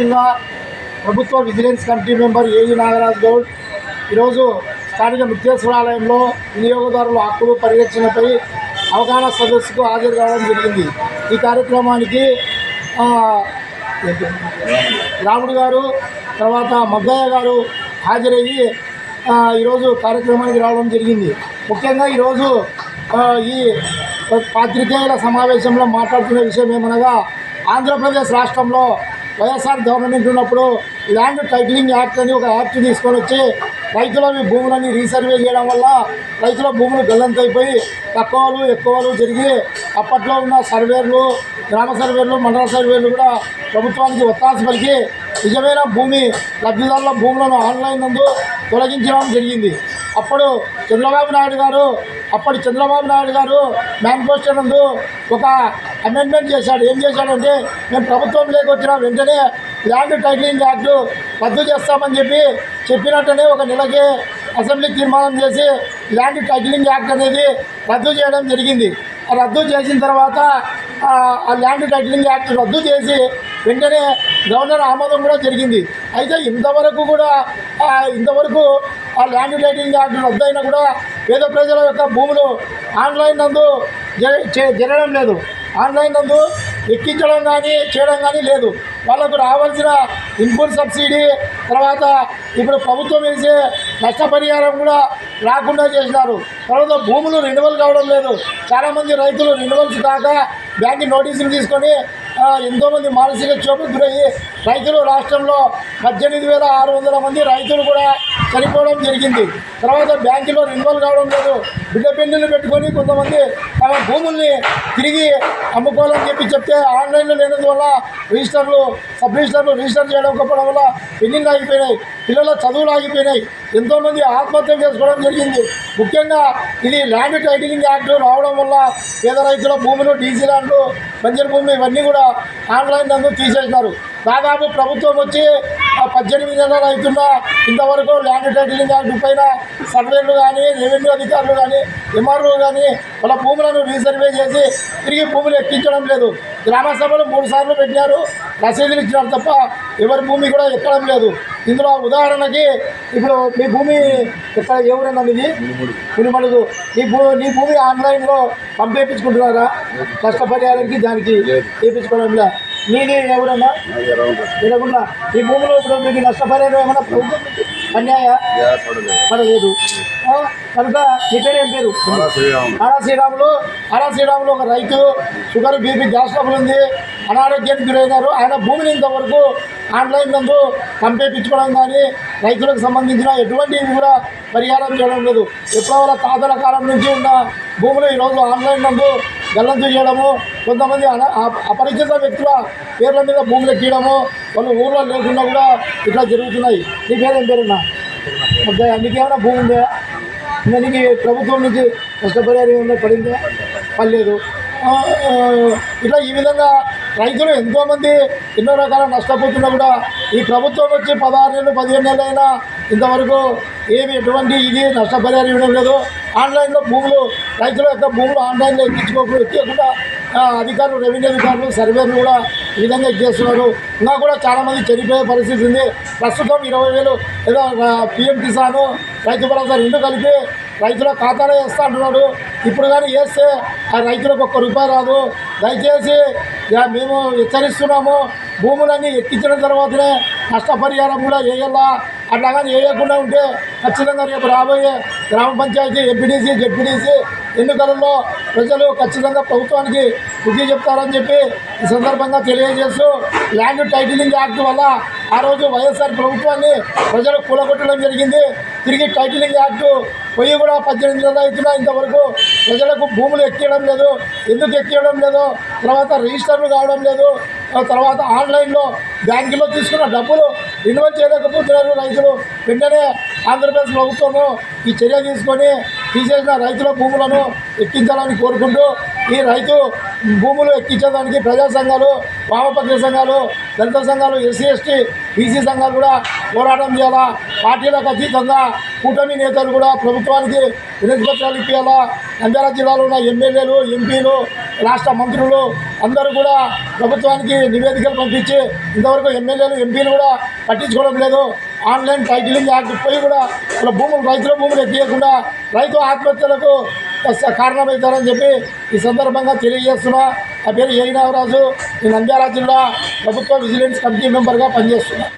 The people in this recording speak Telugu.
జిల్లా ప్రభుత్వ vigilance committee member AE Nagaraj Goud. ఈరోజు స్థానిక ముత్యేశ్వరాలయంలో వినియోగదారుల హక్కులు పరిరక్షణపై అవగాహన సదస్సుకు హాజరు కావడం జరిగింది. ఈ కార్యక్రమానికి రాముడు గారు తర్వాత మద్దయ్య గారు హాజరయ్యి ఈరోజు కార్యక్రమానికి రావడం జరిగింది. ముఖ్యంగా ఈరోజు ఈ పాత్రికేయుల సమావేశంలో మాట్లాడుతున్న విషయం ఏమనగా ఆంధ్రప్రదేశ్ రాష్ట్రంలో వైఎస్ఆర్ గవర్నమెంట్ ఉన్నప్పుడు ల్యాండ్ టైటిలింగ్ యాక్ట్ అని ఒక యాక్ట్ తీసుకొని వచ్చి రైతుల భూములని రీసర్వే చేయడం వల్ల రైతుల భూములు గల్లంతైపోయి తక్కువలు ఎక్కువలు జరిగి అప్పట్లో ఉన్న సర్వేర్లు గ్రామ సర్వేర్లు మండల సర్వేర్లు కూడా ప్రభుత్వానికి ఒత్తాసి పలికి నిజమైన భూమి లబ్ధిదారుల భూములను ఆన్లైన్ నందు తొలగించడం జరిగింది. అప్పుడు చంద్రబాబు నాయుడు గారు అప్పటి చంద్రబాబు నాయుడు గారు మేనిఫెస్టో నందు ఒక అమెండ్మెంట్ చేశాడు. ఏం చేశాడంటే మేము ప్రభుత్వంలోకి వచ్చిన వెంటనే ల్యాండ్ టైటిలింగ్ యాక్ట్ రద్దు చేస్తామని చెప్పి చెప్పినట్టనే ఒక నెలకి అసెంబ్లీ తీర్మానం చేసి ల్యాండ్ టైటిలింగ్ యాక్ట్ అనేది రద్దు చేయడం జరిగింది. ఆ రద్దు చేసిన తర్వాత ఆ ల్యాండ్ టైటిలింగ్ యాక్ట్ రద్దు చేసి వెంటనే గవర్నర్ ఆమోదం కూడా జరిగింది. అయితే ఇంతవరకు కూడా ఇంతవరకు ఆ ల్యాండ్ టైటిలింగ్ యాక్ట్ రద్దు అయినా కూడా పేద ప్రజల యొక్క భూములు ఆన్లైన్ నందు జరగడం లేదు. ఆన్లైన్ నందు ఎక్కించడం కానీ చేయడం కానీ లేదు. వాళ్ళకు రావాల్సిన ఇన్పుట్ సబ్సిడీ తర్వాత ఇప్పుడు ప్రభుత్వం వేసే నష్టపరిహారం కూడా రాకుండా చేసినారు. తర్వాత భూములు రెన్యువల్ కావడం లేదు. చాలామంది రైతులు రెన్యువల్స్ కాక బ్యాంక్ నోటీసులు తీసుకొని ఎంతోమంది మానసిక క్షోభకు గురయ్యి రైతులు రాష్ట్రంలో పద్దెనిమిది వేల ఆరు వందల మంది రైతులు కూడా చనిపోవడం జరిగింది. తర్వాత బ్యాంకులో ఇన్వాల్వ్ కావడం లేదు. బిడ్డ పెన్నులు పెట్టుకొని కొంతమంది తమ భూముల్ని తిరిగి అమ్ముకోవాలని చెప్పి చెప్తే ఆన్లైన్లో లేనందువల్ల రిజిస్టర్లు సబ్ రిజిస్టర్లు రిజిస్టర్ చేయకపోవడం వల్ల పెన్నిళ్ళు ఆగిపోయినాయి. పిల్లల చదువులు ఆగిపోయినాయి. ఎంతోమంది ఆత్మహత్య చేసుకోవడం జరిగింది. ముఖ్యంగా ఇది ల్యాండ్ టైటిలింగ్ యాక్ట్ రావడం వల్ల పేద రైతుల భూములు డీసీ ల్యాండ్లు బంజర్ భూములు ఇవన్నీ కూడా ఆన్లైన్ నందు తీసేసినారు. దాదాపు ప్రభుత్వం వచ్చి పద్దెనిమిది నెలలు అవుతున్నా ఇంతవరకు ల్యాండ్ టైటిలింగ్ యాక్ట్ పైన సర్వేలు కానీ రెవెన్యూ అధికారులు కానీ ఎంఆర్ఓ కానీ వాళ్ళ భూములను రీసర్వే చేసి తిరిగి భూములు ఎక్కించడం లేదు. గ్రామ సభలు మూడు సార్లు పెట్టినారు. రసీదులు ఇచ్చినారు తప్ప ఎవరి భూమి కూడా ఎక్కడం లేదు. ఇందులో ఉదాహరణకి ఇప్పుడు మీ భూమి ఎక్కడ ఎవరైనా మీది? పులిమడుగు నీ భూ నీ భూమి ఆన్లైన్లో పంపేపించుకుంటున్నారా? కష్టపరిహారానికి దానికి వేయించుకోవడంలో నీది ఎవరన్నా వినకుండా ఈ భూమిలో ఇప్పుడు మీకు నష్టపరిహారం ఏమైనా ప్రభుత్వం నుంచి అన్యాయ? పడలేదు. కనుక నీ పేరు ఏం పేరు? ఆరా శ్రీరాములు. ఆరా శ్రీరాములు. ఒక రైతు. షుగర్ బీపీ గ్యాస్ ట్రబుల్ ఉంది అనారోగ్యానికి గురైనారు. ఆయన భూమిని ఇంతవరకు ఆన్లైన్ నందు పంపేపించుకోవడం కానీ రైతులకు సంబంధించిన ఎటువంటి కూడా పరిహారం చేయడం లేదు. ఎప్పుడో తాతల కాలం నుంచి ఉన్న భూములు ఈరోజు ఆన్లైన్ నందు గల్లంతు చేయడము కొంతమంది అన అపరిచిత వ్యక్తుల పేర్ల మీద భూములు ఎక్కడము వాళ్ళు ఊళ్ళో లేకుండా కూడా ఇట్లా జరుగుతున్నాయి. నీ పేరేం పేరున్నా? ఓకే నీకేమైనా భూమి ఉందా? ఇంకా నీకు ప్రభుత్వం నుంచి నష్టపరిహారం ఏమైనా పడిందా? పడలేదు. ఇట్లా ఈ విధంగా రైతులు ఎంతోమంది ఎన్నో రకాల నష్టపోతున్నా కూడా ఈ ప్రభుత్వం వచ్చి పదహారు నెలలు పదిహేను నెలలు అయినా ఇంతవరకు ఏమి ఎటువంటి ఇది నష్టపరిహారం ఇవ్వడం లేదు. ఆన్లైన్లో భూములు రైతుల యొక్క భూములు ఆన్లైన్లో ఎక్కించుకోకుండా ఎక్కకుండా అధికారులు రెవెన్యూ అధికారులు సర్వేలు కూడా ఈ విధంగా చేస్తున్నారు. ఇంకా కూడా చాలామంది చనిపోయే పరిస్థితి ఉంది. ప్రస్తుతం ఇరవై వేలు ఏదో పిఎం కిసాను రైతు భరోసా రెండు కలిపి రైతుల ఖాతాలో వేస్తా అంటున్నాడు. ఇప్పుడు కానీ వేస్తే ఆ రైతులకు ఒక్క రూపాయి రాదు. దయచేసి మేము హెచ్చరిస్తున్నాము. భూములన్నీ ఎక్కించిన తర్వాతనే నష్టపరిహారం కూడా వేయాలా అట్లా కానీ వేయకుండా ఉంటే ఖచ్చితంగా రేపు రాబోయే గ్రామ పంచాయతీ ఎంపీడీసీ జెడ్పీడీసీ ఎన్నికలలో ప్రజలు ఖచ్చితంగా ప్రభుత్వానికి బుద్ధి చెప్తారని చెప్పి ఈ సందర్భంగా తెలియజేస్తూ ల్యాండ్ టైటిలింగ్ యాక్ట్ వల్ల ఆ రోజు వైఎస్ఆర్ ప్రభుత్వాన్ని ప్రజలు కూలగొట్టడం జరిగింది. తిరిగి టైటిలింగ్ యాక్ట్ పొయ్యి కూడా పద్దెనిమిది నెలలు అవుతున్నా ఇంతవరకు ప్రజలకు భూములు ఎక్కియడం లేదు ఎందుకు ఎక్కియడం లేదు తర్వాత రిజిస్టర్లు కావడం లేదు ఆ తర్వాత ఆన్లైన్లో బ్యాంకులో తీసుకున్న డబ్బులు ఇన్వెస్ట్ చేయలేకపోతున్నారు రైతులు. వెంటనే ఆంధ్రప్రదేశ్ ప్రభుత్వము ఈ చర్య తీసుకొని తీసేసిన రైతుల భూములను ఎక్కించాలని కోరుకుంటూ ఈ రైతు భూములు ఎక్కించడానికి ప్రజా సంఘాలు వామపక్ష సంఘాలు దళిత సంఘాలు ఎస్సీ ఎస్టీ బీసీ సంఘాలు కూడా పోరాటం చేయాలా? పార్టీలకు అతీతంగా కూటమి నేతలు కూడా ప్రభుత్వానికి వినతిపత్రాలు ఇప్పించాలా నంద్యాల జిల్లాలో ఉన్న ఎమ్మెల్యేలు ఎంపీలు రాష్ట్ర మంత్రులు అందరూ కూడా ప్రభుత్వానికి నివేదికలు పంపించి ఇంతవరకు ఎమ్మెల్యేలు ఎంపీలు కూడా పట్టించుకోవడం లేదు. ఆన్లైన్ టైటిలింగ్ యాక్ట్ పోయి కూడా వాళ్ళ భూములు రైతుల భూములు ఎక్కియకుండా రైతు ఆత్మహత్యలకు కారణమవుతారని చెప్పి ఈ సందర్భంగా తెలియజేస్తున్నా. నా పేరు ఏ నాగరాజు నేను నంద్యాల జిల్లా ప్రభుత్వ విజిలెన్స్ కమిటీ మెంబర్గా పనిచేస్తున్నా.